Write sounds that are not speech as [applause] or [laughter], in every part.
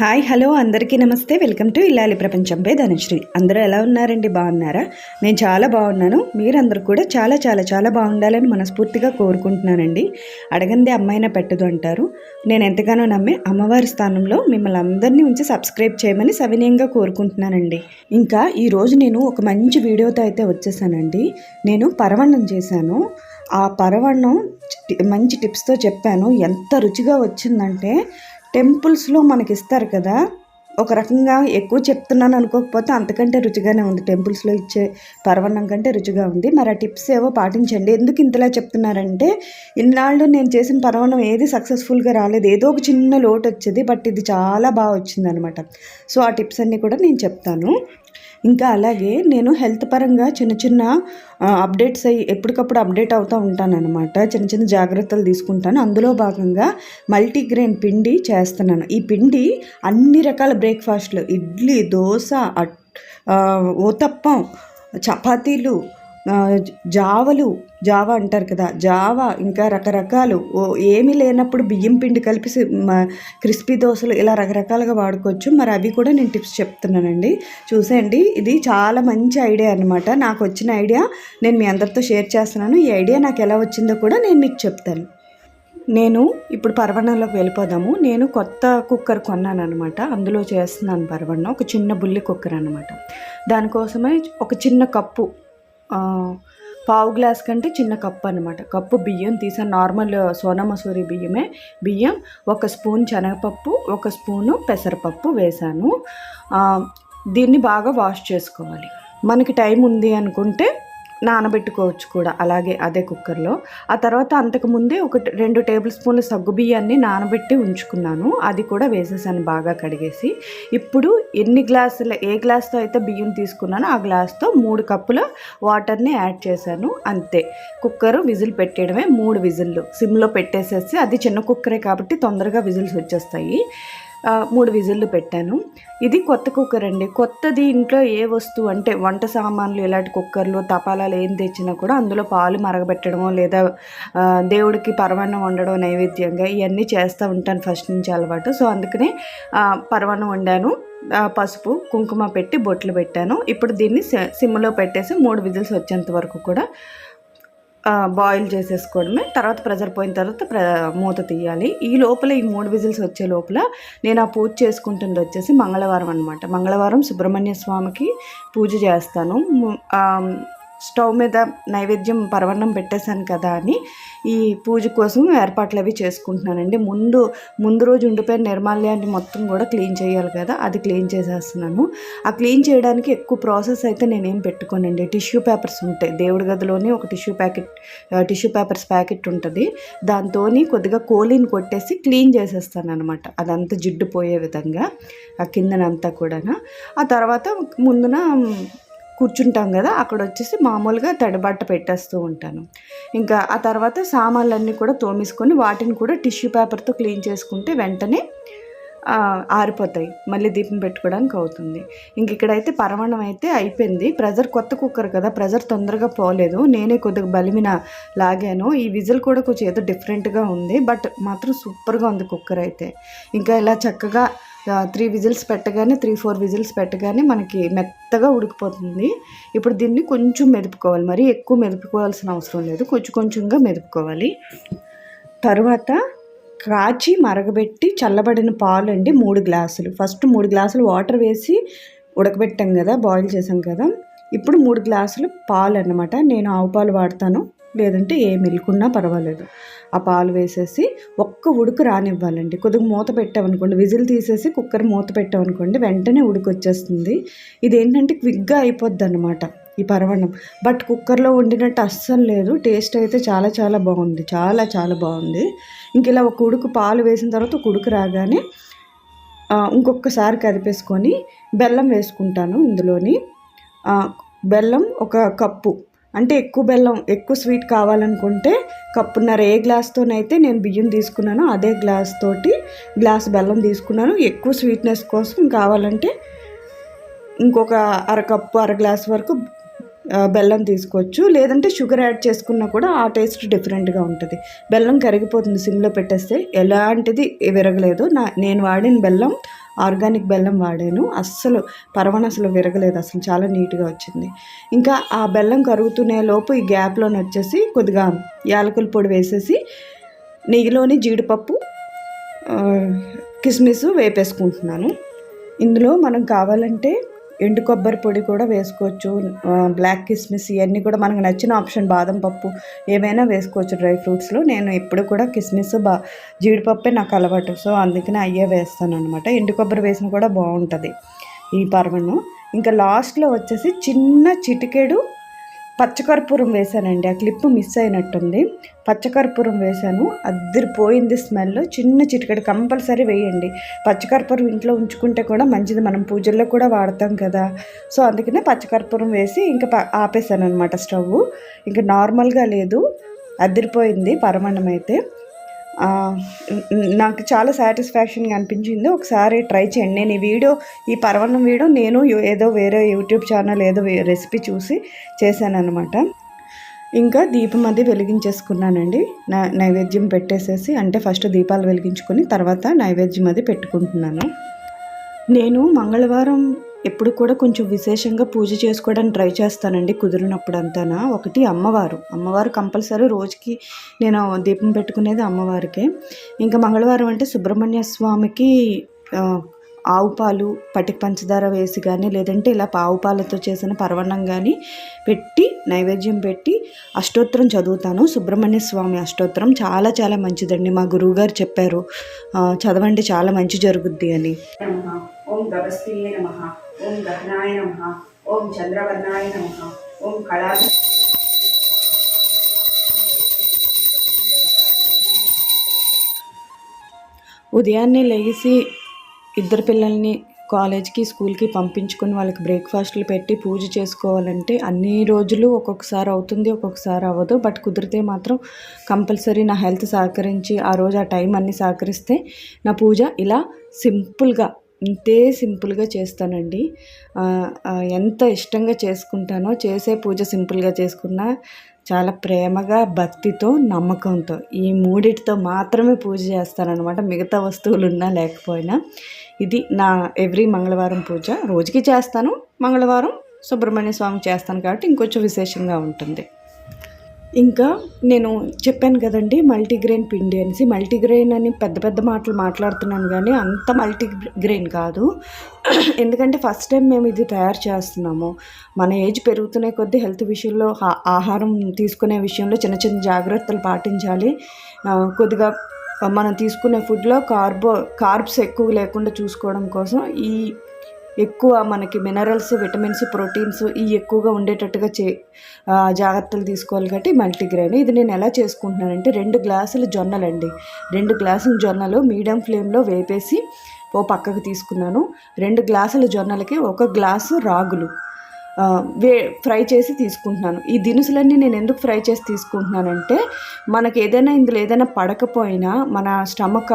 Hi hello అందరికీ నమస్తే. Welcome to ఇల్లాలి ప్రపంచం ధనశ్రీ. ధనుశ్రీ అందరూ ఎలా ఉన్నారండి? బాగున్నారా? నేను చాలా బాగున్నాను. మీరందరూ కూడా చాలా చాలా చాలా బాగుండాలని మనస్ఫూర్తిగా కోరుకుంటున్నానండి. అడగందే అమ్మాయిన పెట్టదు అంటారు. నేను ఎంతగానో నమ్మే అమ్మవారి స్థానంలో మిమ్మల్ని అందరినీ ఉంచి సబ్స్క్రైబ్ చేయమని సవినయంగా కోరుకుంటున్నానండి. ఇంకా ఈరోజు నేను ఒక మంచి వీడియోతో అయితే వచ్చేసానండి. నేను పరవణం చేశాను. ఆ పరవణం మంచి టిప్స్తో చెప్పాను. ఎంత రుచిగా వచ్చిందంటే టెంపుల్స్లో మనకి ఇస్తారు కదా. ఒక రకంగా ఎక్కువ చెప్తున్నాను అనుకోకపోతే అంతకంటే రుచిగానే ఉంది. టెంపుల్స్లో ఇచ్చే పర్వణం కంటే రుచిగా ఉంది. మరి ఆ టిప్స్ ఏవో పాటించండి. ఎందుకు ఇంతలా చెప్తున్నారంటే ఇన్నాళ్ళు నేను చేసిన పర్వణం ఏది సక్సెస్ఫుల్గా రాలేదు. ఏదో ఒక చిన్న లోటు వచ్చేది బట్ ఇది చాలా బాగా వచ్చింది అనమాట సో ఆ టిప్స్ అన్నీ కూడా నేను చెప్తాను. ఇంకా అలాగే నేను హెల్త్ పరంగా చిన్న చిన్న అప్డేట్స్ అయ్యి ఎప్పటికప్పుడు అప్డేట్ అవుతూ ఉంటానన్నమాట. చిన్న చిన్న జాగ్రత్తలు తీసుకుంటాను. అందులో భాగంగా మల్టీగ్రెయిన్ పిండి చేస్తున్నాను. ఈ పిండి అన్ని రకాల బ్రేక్ఫాస్ట్లు ఇడ్లీ దోశ అట్ ఊతప్పం చపాతీలు జావలు జావా అంటారు కదా జావా ఇంకా రకరకాలు. ఓ ఏమీ లేనప్పుడు బియ్యం పిండి కలిపి క్రిస్పీ దోశలు ఇలా రకరకాలుగా వాడుకోవచ్చు. మరి అవి కూడా నేను టిప్స్ చెప్తున్నానండి. చూసేయండి ఇది చాలా మంచి ఐడియా అనమాట నాకు వచ్చిన ఐడియా నేను మీ అందరితో షేర్ చేస్తున్నాను. ఈ ఐడియా నాకు ఎలా వచ్చిందో కూడా నేను మీకు చెప్తాను. నేను ఇప్పుడు పర్వణంలోకి వెళ్ళిపోదాము. నేను కొత్త కుక్కర్ కొన్నాను అనమాట అందులో చేస్తున్నాను పర్వణం. ఒక చిన్న బుల్లి కుక్కర్ అనమాట దానికోసమే ఒక చిన్న కప్పు పావు గ్లాస్ కంటే చిన్న కప్పు అనమాట కప్పు బియ్యం తీసాను నార్మల్ సోనా మసూరి బియ్యమే. బియ్యం ఒక స్పూన్ శనగపప్పు ఒక స్పూను పెసరపప్పు వేసాను. దీన్ని బాగా వాష్ చేసుకోవాలి. మనకి టైం ఉంది అనుకుంటే నానబెట్టుకోవచ్చు కూడా అలాగే అదే కుక్కర్లో. ఆ తర్వాత అంతకుముందే ఒక రెండు టేబుల్ స్పూన్ల సగ్గు బియ్యాన్ని నానబెట్టి ఉంచుకున్నాను. అది కూడా వేసేసాను బాగా కడిగేసి. ఇప్పుడు ఎన్ని గ్లాసుల ఏ గ్లాస్తో అయితే బియ్యం తీసుకున్నానో ఆ గ్లాస్తో మూడు కప్పుల వాటర్ని యాడ్ చేశాను అంతే. కుక్కర్ విజిల్ పెట్టేయడమే మూడు విజిల్లు. సిమ్లో పెట్టేసేసి అది చిన్న కుక్కరే కాబట్టి తొందరగా విజిల్స్ వచ్చేస్తాయి. మూడు విజిల్లు పెట్టాను. ఇది కొత్త కుక్కర్ అండి. కొత్తది ఇంట్లో ఏ వస్తువు అంటే వంట సామాన్లు ఇలాంటి కుక్కర్లు తపాలాలు ఏం తెచ్చినా కూడా అందులో పాలు మరగబెట్టడమో లేదా దేవుడికి పరమాన్నం వండడం నైవేద్యంగా ఇవన్నీ చేస్తూ ఉంటాను ఫస్ట్ నుంచి అలవాటు. సో అందుకనే పరమాన్నం వండాను. పసుపు కుంకుమ పెట్టి బొట్లు పెట్టాను. ఇప్పుడు దీన్ని సి- సిమ్లో పెట్టేసి మూడు విజిల్స్ వచ్చేంత వరకు కూడా బాయిల్ చేసేసుకోవడమే. తర్వాత ప్రెజర్ పోయిన తర్వాత ప్ర మూత తీయాలి. ఈ లోపల ఈ మూడు విజిల్స్ వచ్చే లోపల నేను ఆ పూజ చేసుకుంటుంది వచ్చేసి మంగళవారం అనమాట మంగళవారం సుబ్రహ్మణ్య స్వామికి పూజ చేస్తాను. స్టవ్ మీద నైవేద్యం పరవన్నం పెట్టేశాను కదా అని ఈ పూజ కోసం ఏర్పాట్లు అవి చేసుకుంటున్నానండి. ముందు ముందు రోజు ఉండిపోయిన నిర్మాల్యాన్ని మొత్తం కూడా క్లీన్ చేయాలి కదా అది క్లీన్ చేసేస్తున్నాను. ఆ క్లీన్ చేయడానికి ఎక్కువ ప్రాసెస్ అయితే నేనేం పెట్టుకోనండి. టిష్యూ పేపర్స్ ఉంటాయి. దేవుడి గదిలోనే ఒక tissue packet tissue papers packet ఉంటుంది. దాంతో కొద్దిగా కోలిని కొట్టేసి క్లీన్ చేసేస్తాను అనమాట అదంతా జిడ్డు పోయే విధంగా ఆ కిందనంతా కూడా ఆ తర్వాత ముందున కూర్చుంటాం కదా అక్కడ వచ్చేసి మామూలుగా తడిబట్ట పెట్టేస్తూ ఉంటాను. ఇంకా ఆ తర్వాత సామాన్లన్నీ కూడా తోమేసుకొని వాటిని కూడా టిష్యూ పేపర్తో క్లీన్ చేసుకుంటే వెంటనే ఆరిపోతాయి. మళ్ళీ దీపం పెట్టుకోవడానికి అవుతుంది. ఇంక ఇక్కడైతే పరమాణం అయితే అయిపోయింది. ప్రెజర్ కొత్త కుక్కర్ కదా ప్రెజర్ తొందరగా పోలేదు. నేనే కొద్దిగా బలిమిన లాగాను. ఈ విజిల్ కూడా కొంచెం ఏదో డిఫరెంట్గా ఉంది. బట్ మాత్రం సూపర్గా ఉంది కుక్కర్ అయితే. ఇంకా ఇలా చక్కగా త్రీ విజిల్స్ పెట్టగానే త్రీ ఫోర్ విజిల్స్ పెట్టగానే మనకి మెత్తగా ఉడికిపోతుంది. ఇప్పుడు దీన్ని కొంచెం మెదుపుకోవాలి. మరి ఎక్కువ మెదుపుకోవాల్సిన అవసరం లేదు. కొంచెం కొంచెంగా మెదుపుకోవాలి. తర్వాత కాచి మరగబెట్టి చల్లబడిన పాలు అండి మూడు గ్లాసులు. ఫస్ట్ మూడు గ్లాసులు వాటర్ వేసి ఉడకబెట్టాం కదా బాయిల్ చేసాం కదా. ఇప్పుడు మూడు గ్లాసులు పాలు అన్నమాట నేను ఆవు పాలు వాడతాను. లేదంటే ఏ మిల్క్ ఉన్నా పర్వాలేదు. ఆ పాలు వేసేసి ఒక్క ఉడుకు రానివ్వాలండి. కొద్దిగా మూత పెట్టామనుకోండి విజిల్ తీసేసి కుక్కర్ మూత పెట్టామనుకోండి వెంటనే ఉడుకు వచ్చేస్తుంది ఇది ఏంటంటే క్విక్గా అయిపోద్ది అనమాట ఈ పరవణం బట్ కుక్కర్లో వండినట్టు అస్సలు లేదు. టేస్ట్ అయితే చాలా చాలా బాగుంది. చాలా చాలా బాగుంది. ఇంక ఇలా ఒక ఉడుకు పాలు వేసిన తర్వాత ఒక ఉడుకు రాగానే ఇంకొకసారి కదిపేసుకొని బెల్లం వేసుకుంటాను ఇందులోని. బెల్లం ఒక కప్పు. అంటే ఎక్కువ బెల్లం ఎక్కువ స్వీట్ కావాలనుకుంటే కప్పున్నర ఏ గ్లాస్తోనైతే నేను బియ్యం తీసుకున్నానో అదే గ్లాస్ తోటి గ్లాస్ బెల్లం తీసుకున్నాను. ఎక్కువ స్వీట్నెస్ కోసం కావాలంటే ఇంకొక అరకప్పు అర గ్లాస్ వరకు బెల్లం తీసుకోవచ్చు. లేదంటే షుగర్ యాడ్ చేసుకున్నా కూడా ఆ టేస్ట్ డిఫరెంట్గా ఉంటుంది. బెల్లం కరిగిపోతుంది సిమ్లో పెట్టేస్తే ఎలాంటిది విరగలేదు. నా నేను వాడిన బెల్లం ఆర్గానిక్ బెల్లం వాడాను. అస్సలు పరవన అసలు విరగలేదు. అసలు చాలా నీట్గా వచ్చింది. ఇంకా ఆ బెల్లం కరుగుతునే లోపు ఈ గ్యాప్లోని వచ్చేసి కొద్దిగా యాలకుల పొడి వేసేసి నెయ్యిలోని జీడిపప్పు కిస్మిస్ వేపేసుకుంటున్నాను. ఇందులో మనం కావాలంటే ఎండు కొబ్బరి పొడి కూడా వేసుకోవచ్చు బ్లాక్ కిస్మిస్ ఇవన్నీ కూడా మనకు నచ్చిన ఆప్షన్ బాదం పప్పు ఏమైనా వేసుకోవచ్చు డ్రై ఫ్రూట్స్లో. నేను ఎప్పుడు కూడా కిస్మిస్ బా జీడిపప్పే నాకు అలవాటు. సో అందుకనే అయ్యే వేస్తాను అనమాట ఎండు కొబ్బరి వేసిన కూడా బాగుంటుంది ఈ పర్వను. ఇంకా లాస్ట్లో వచ్చేసి చిన్న చిటికెడు పచ్చకర్పూరం వేసానండి ఆ క్లిప్ మిస్ అయినట్టుంది. పచ్చకర్పూరం వేసాను అద్దరిపోయింది స్మెల్. చిన్న చిటికడి కంపల్సరీ వేయండి. పచ్చకర్పూరం ఇంట్లో ఉంచుకుంటే కూడా మంచిది. మనం పూజల్లో కూడా వాడతాం కదా. సో అందుకనే పచ్చకర్పూరం వేసి ఇంకా ఆపేశాను అనమాట స్టవ్ ఇంకా నార్మల్గా లేదు. అద్దరిపోయింది పరమాన్నం అయితే. నాకు చాలా సాటిస్ఫాక్షన్గా అనిపించింది. ఒకసారి ట్రై చేయండి. నేను ఈ వీడియో ఈ పర్వణం వీడియో నేను ఏదో వేరే యూట్యూబ్ ఛానల్ ఏదో రెసిపీ చూసి చేశాను అనమాట ఇంకా దీపం అది వెలిగించేసుకున్నానండి. నా నైవేద్యం పెట్టేసేసి అంటే ఫస్ట్ దీపాలు వెలిగించుకొని తర్వాత నైవేద్యం అది పెట్టుకుంటున్నాను. నేను మంగళవారం ఎప్పుడు కూడా కొంచెం విశేషంగా పూజ చేసుకోవడానికి ట్రై చేస్తానండి కుదిరినప్పుడంతానా. ఒకటి అమ్మవారు. అమ్మవారు కంపల్సరీ రోజుకి నేను దీపం పెట్టుకునేది అమ్మవారికే. ఇంకా మంగళవారం అంటే సుబ్రహ్మణ్య స్వామికి ఆవు పాలు పటిక పంచదార వేసి కానీ లేదంటే ఇలా ఆవు పాలతో చేసిన పర్వణం కానీ పెట్టి నైవేద్యం పెట్టి అష్టోత్తరం చదువుతాను. సుబ్రహ్మణ్య స్వామి అష్టోత్తరం చాలా చాలా మంచిదండి. మా గురువుగారు చెప్పారు. చదవండి చాలా మంచి జరుగుద్ది అని. ఓం గవస్తియే నమః. ఓం గహనాయ నమ. ఓం చంద్రవర్ణాయ నమ. ఓం కళా ఉదయాన్నే లేచి ఇద్దరు పిల్లల్ని కాలేజ్కి స్కూల్కి పంపించుకొని వాళ్ళకి బ్రేక్ఫాస్ట్లు పెట్టి పూజ చేసుకోవాలంటే అన్ని రోజులు ఒక్కొక్కసారి అవుతుంది ఒక్కొక్కసారి అవ్వదు. బట్ కుదిరితే మాత్రం కంపల్సరీ నా హెల్త్ సహకరించి ఆ రోజు ఆ టైం అన్నీ సహకరిస్తే నా పూజ ఇలా సింపుల్గా ఇంతే సింపుల్గా చేస్తానండి. ఎంత ఇష్టంగా చేసుకుంటానో చేసే పూజ సింపుల్గా చేసుకున్నా చాలా ప్రేమగా భక్తితో నమ్మకంతో ఈ మూడిటితో మాత్రమే పూజ చేస్తానన్నమాట. మిగతా వస్తువులు ఉన్నా లేకపోయినా. ఇది నా ఎవ్రీ మంగళవారం పూజ. రోజుకి చేస్తాను. మంగళవారం సుబ్రహ్మణ్య స్వామి చేస్తాను కాబట్టి ఇంకొంచెం విశేషంగా ఉంటుంది. ఇంకా నేను చెప్పాను కదండి మల్టీగ్రెయిన్ పిండి అనేసి. మల్టీగ్రెయిన్ అని పెద్ద పెద్ద మాటలు మాట్లాడుతున్నాను కానీ అంత మల్టీగ్రెయిన్ కాదు. [clears throat] ఎందుకంటే ఫస్ట్ టైం మేము ఇది తయారు చేస్తున్నాము. మన ఏజ్ పెరుగుతున్న కొద్దీ హెల్త్ విషయంలో ఆహారం తీసుకునే విషయంలో చిన్న చిన్న జాగ్రత్తలు పాటించాలి. కొద్దిగా మనం తీసుకునే ఫుడ్లో కార్బో కార్బ్స్ ఎక్కువ లేకుండా చూసుకోవడం కోసం ఈ ఎక్కువ మనకి మినరల్స్ విటమిన్స్ ప్రోటీన్స్ ఇవి ఎక్కువగా ఉండేటట్టుగా చే జాగ్రత్తలు తీసుకోవాలి కాబట్టి మల్టీగ్రెయిన్ ఇది నేను ఎలా చేసుకుంటున్నానంటే రెండు గ్లాసులు జొన్నలండి. రెండు గ్లాసుల జొన్నలు మీడియం ఫ్లేమ్లో వేపేసి ఓ పక్కకు తీసుకున్నాను. రెండు గ్లాసుల జొన్నలకి ఒక గ్లాసు రాగులు. వే ఫ్రై చేసి తీసుకుంటున్నాను. ఈ దినుసులన్నీ నేను ఎందుకు ఫ్రై చేసి తీసుకుంటున్నానంటే మనకి ఏదైనా ఇందులో ఏదైనా పడకపోయినా మన స్టమక్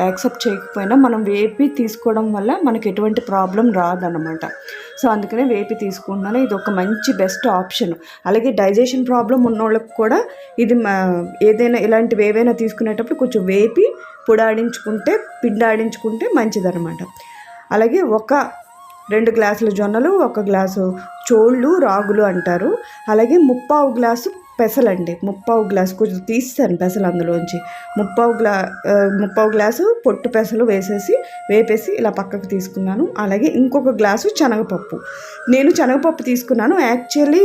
యాక్సెప్ట్ చేయకపోయినా మనం వేపి తీసుకోవడం వల్ల మనకి ఎటువంటి ప్రాబ్లం రాదనమాట సో అందుకనే వేపి తీసుకుంటున్నాను. ఇది ఒక మంచి బెస్ట్ ఆప్షన్. అలాగే డైజెషన్ ప్రాబ్లం ఉన్నోళ్ళకి కూడా ఇది మా- ఏదైనా ఇలాంటివి ఏవైనా తీసుకునేటప్పుడు కొంచెం వేపి పొడాడించుకుంటే పిండాడించుకుంటే మంచిదనమాట అలాగే ఒక రెండు గ్లాసుల జొన్నలు ఒక గ్లాసు చోళ్ళు రాగులు అంటారు. అలాగే ముప్పావు గ్లాసు పెసలండి. ముప్పావు గ్లాసు కొంచెం తీస్తాను పెసలు అందులోంచి. ముప్పావు గ్లా ముప్పావు గ్లాసు పొట్టు పెసలు వేసేసి వేపేసి ఇలా పక్కకు తీసుకున్నాను. అలాగే ఇంకొక గ్లాసు శనగపప్పు. నేను శనగపప్పు తీసుకున్నాను. యాక్చువల్లీ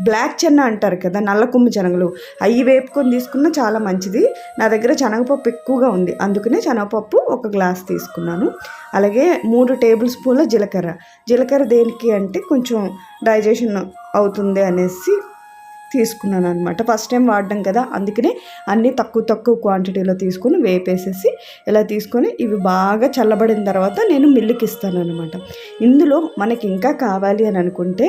బ్లాక్ చెన్న అంటారు కదా నల్ల కొమ్ము శనగలు. అవి వేపుకొని తీసుకున్నా చాలా మంచిది. నా దగ్గర శనగపప్పు ఎక్కువగా ఉంది. అందుకనే శనగపప్పు ఒక గ్లాస్ తీసుకున్నాను. అలాగే మూడు టేబుల్ స్పూన్ల జీలకర్ర. జీలకర్ర దేనికి అంటే కొంచెం డైజెషన్ అవుతుంది అనేసి తీసుకున్నాను అనమాట ఫస్ట్ టైం వాడడం కదా అందుకనే అన్నీ తక్కువ తక్కువ క్వాంటిటీలో తీసుకొని వేపేసేసి ఇలా తీసుకొని ఇవి బాగా చల్లబడిన తర్వాత నేను మిల్లుకి ఇస్తాను అనమాట ఇందులో మనకి ఇంకా కావాలి అని అనుకుంటే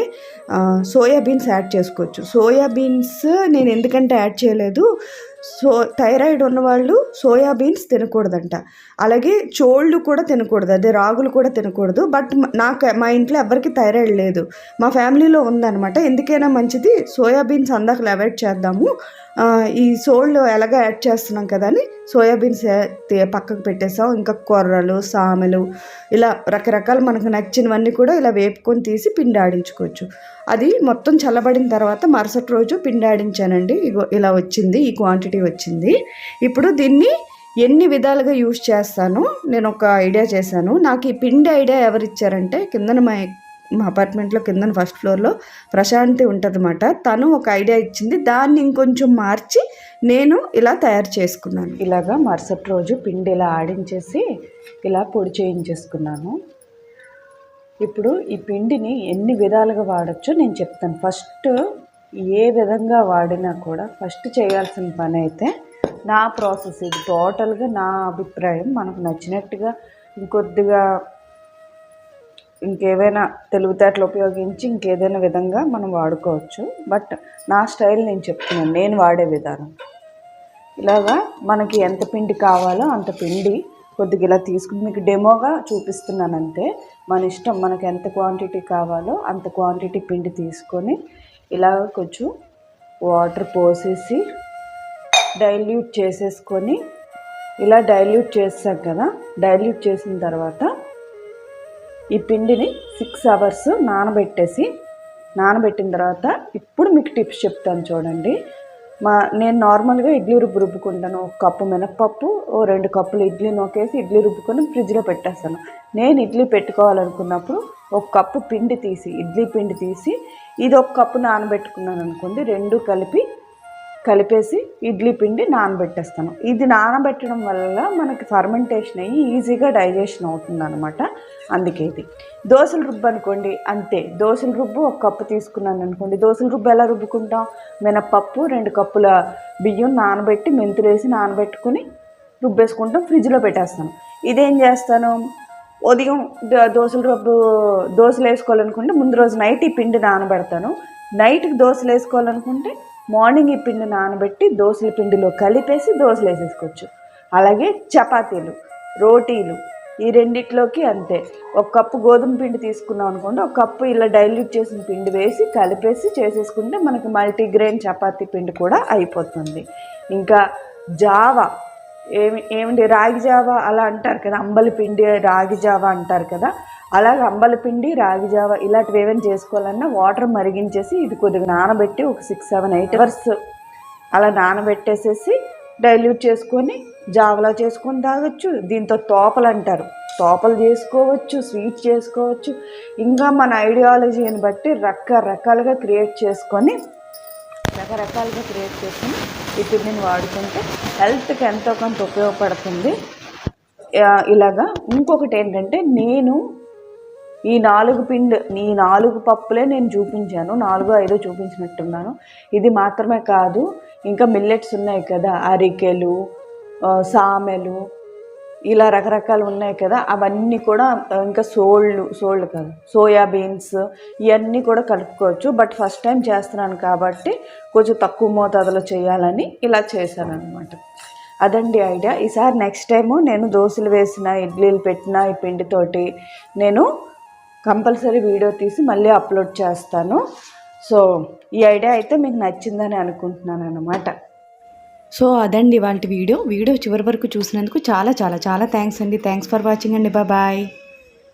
సోయాబీన్స్ యాడ్ చేసుకోవచ్చు. సోయాబీన్స్ నేను ఎందుకంటే యాడ్ చేయలేదు సో థైరాయిడ్ ఉన్నవాళ్ళు సోయాబీన్స్ తినకూడదంట. అలాగే చోళ్ళు కూడా తినకూడదు. అదే రాగులు కూడా తినకూడదు. బట్ నాకు మా ఇంట్లో ఎవరికి థైరాయిడ్ లేదు. మా ఫ్యామిలీలో ఉందన్నమాట. ఎందుకైనా మంచిది. సోయాబీన్స్ అందాకలు అవాయిడ్ చేద్దాము. ఈ సోళ్ళు ఎలాగ యాడ్ చేస్తున్నాం కదా అని సోయాబీన్స్ పక్కకు పెట్టేసాం. ఇంకా కొర్రలు సామెలు ఇలా రకరకాల మనకు నచ్చినవన్నీ కూడా ఇలా వేపుకొని తీసి పిండి ఆడించుకోవచ్చు. అది మొత్తం చల్లబడిన తర్వాత మరుసటి రోజు పిండి ఆడించానండి ఇగో ఇలా వచ్చింది ఈ క్వాంటిటీ వచ్చింది. ఇప్పుడు దీన్ని ఎన్ని విధాలుగా యూజ్ చేస్తాను నేను ఒక ఐడియా చేశాను. నాకు ఈ పిండి ఐడియా ఎవరు ఇచ్చారంటే కిందన మా మా అపార్ట్మెంట్లో కింద ఫస్ట్ ఫ్లోర్లో ప్రశాంతి ఉంటుందన్నమాట. తను ఒక ఐడియా ఇచ్చింది దాన్ని ఇంకొంచెం మార్చి నేను ఇలా తయారు చేసుకున్నాను. ఇలాగా మరుసటి రోజు పిండి ఇలా ఆడించేసి ఇలా పొడి చేయించేసుకున్నాను. ఇప్పుడు ఈ పిండిని ఎన్ని విధాలుగా వాడచ్చో నేను చెప్తాను. ఫస్ట్ ఏ విధంగా వాడినా కూడా ఫస్ట్ చేయాల్సిన పని అయితే నా ప్రాసెస్ ఇది. టోటల్గా నా అభిప్రాయం మనకు నచ్చినట్టుగా ఇంకొద్దిగా ఇంకేవైనా తెలివితేటలు ఉపయోగించి ఇంకేదైనా విధంగా మనం వాడుకోవచ్చు. బట్ నా స్టైల్ నేను చెప్తున్నాను. నేను వాడే విధానం. ఇలాగా మనకి ఎంత పిండి కావాలో అంత పిండి కొద్దిగా ఇలా తీసుకుని మీకు డెమోగా చూపిస్తున్నానంతే. మన ఇష్టం మనకు ఎంత క్వాంటిటీ కావాలో అంత క్వాంటిటీ పిండి తీసుకొని ఇలా కొంచెం వాటర్ పోసేసి డైల్యూట్ చేసేసుకొని ఇలా డైల్యూట్ చేసాం కదా డైల్యూట్ చేసిన తర్వాత ఈ పిండిని సిక్స్ అవర్స్ నానబెట్టేసి నానబెట్టిన తర్వాత ఇప్పుడు మీకు టిప్స్ చెప్తాను చూడండి. మా నేను నార్మల్గా ఇడ్లీ రుబ్బు రుబ్బుకుంటాను. ఒక కప్పు మినప్పప్పు ఓ రెండు కప్పులు ఇడ్లీ నొక్కేసి ఇడ్లీ రుబ్బుకొని ఫ్రిడ్జ్లో పెట్టేస్తాను. నేను ఇడ్లీ పెట్టుకోవాలనుకున్నప్పుడు ఒక కప్పు పిండి తీసి ఇడ్లీ పిండి తీసి ఇది ఒక కప్పు నానబెట్టుకున్నాను అనుకోండి రెండు కలిపి కలిపేసి ఇడ్లీ పిండి నానబెట్టేస్తాను. ఇది నానబెట్టడం వల్ల మనకి ఫర్మెంటేషన్ అయ్యి ఈజీగా డైజెషన్ అవుతుంది అనమాట అందుకే ఇది. దోశల రుబ్బు అనుకోండి అంతే. దోశల రుబ్బు ఒక కప్పు తీసుకున్నాను అనుకోండి దోశల రుబ్బు ఎలా రుబ్బుకుంటాం? మినప్పప్పు రెండు కప్పుల బియ్యం నానబెట్టి మెంతులేసి నానబెట్టుకుని రుబ్బేసుకుంటాం ఫ్రిడ్జ్లో పెట్టేస్తాను. ఇదేం చేస్తాను? ఉదయం దోశల రుబ్బు దోశలు వేసుకోవాలనుకుంటే ముందు రోజు నైట్ ఈ పిండి నానబెడతాను. నైట్కి దోశలు వేసుకోవాలనుకుంటే మార్నింగ్ ఈ పిండి నానబెట్టి దోశల పిండిలో కలిపేసి దోశలు వేసేసుకోవచ్చు. అలాగే చపాతీలు రోటీలు ఈ రెండిట్లోకి అంతే. ఒక కప్పు గోధుమ పిండి తీసుకున్నాం అనుకోండి ఒక కప్పు ఇలా డైల్యూట్ చేసిన పిండి వేసి కలిపేసి చేసేసుకుంటే మనకి మల్టీగ్రెయిన్ చపాతీ పిండి కూడా అయిపోతుంది. ఇంకా జావా ఏమి ఏమిటి రాగి జావా అలా అంటారు కదా అంబలి పిండి రాగి జావా అంటారు కదా అలాగే అంబలపిండి రాగిజావ రాగి జావ ఇలాంటివి ఏమైనా చేసుకోవాలన్నా వాటర్ మరిగించేసి ఇది కొద్దిగా నానబెట్టి ఒక సిక్స్ సెవెన్ ఎయిట్ అవర్స్ అలా నానబెట్టేసేసి డైల్యూట్ చేసుకొని జావలా చేసుకొని తాగొచ్చు. దీంతో తోపలు అంటారు. తోపలు చేసుకోవచ్చు స్వీట్ చేసుకోవచ్చు. ఇంకా మన ఐడియాలజీని బట్టి రకరకాలుగా క్రియేట్ చేసుకొని రకరకాలుగా క్రియేట్ చేసుకుని ఈ పిండిని వాడుకుంటే హెల్త్కి ఎంతో కొంత ఉపయోగపడుతుంది. ఇలాగా ఇంకొకటి ఏంటంటే నేను ఈ నాలుగు పిండి ఈ నాలుగు పప్పులే నేను చూపించాను. నాలుగు ఐదో చూపించినట్టున్నాను. ఇది మాత్రమే కాదు ఇంకా మిల్లెట్స్ ఉన్నాయి కదా అరికెలు సామెలు ఇలా రకరకాలు ఉన్నాయి కదా అవన్నీ కూడా ఇంకా సోళ్ళు సోళ్ళు కాదు సోయా బీన్స్ ఇవన్నీ కూడా కలుపుకోవచ్చు. బట్ ఫస్ట్ టైం చేస్తున్నాను కాబట్టి కొంచెం తక్కువ మోతాదులో చేయాలని ఇలా చేశాను అనమాట అదండి ఐడియా. ఈసారి నెక్స్ట్ టైము నేను దోశలు వేసిన ఇడ్లీలు పెట్టిన ఈ పిండితోటి నేను కంపల్సరీ వీడియో తీసి మళ్ళీ అప్లోడ్ చేస్తాను. సో ఈ ఐడియా అయితే మీకు నచ్చిందని అనుకుంటున్నాను అనమాట సో అదండి వాళ్ళ వీడియో. వీడియో చివరి వరకు చూసినందుకు చాలా చాలా చాలా థ్యాంక్స్ అండి. థ్యాంక్స్ ఫర్ వాచింగ్ అండి. బాయ్.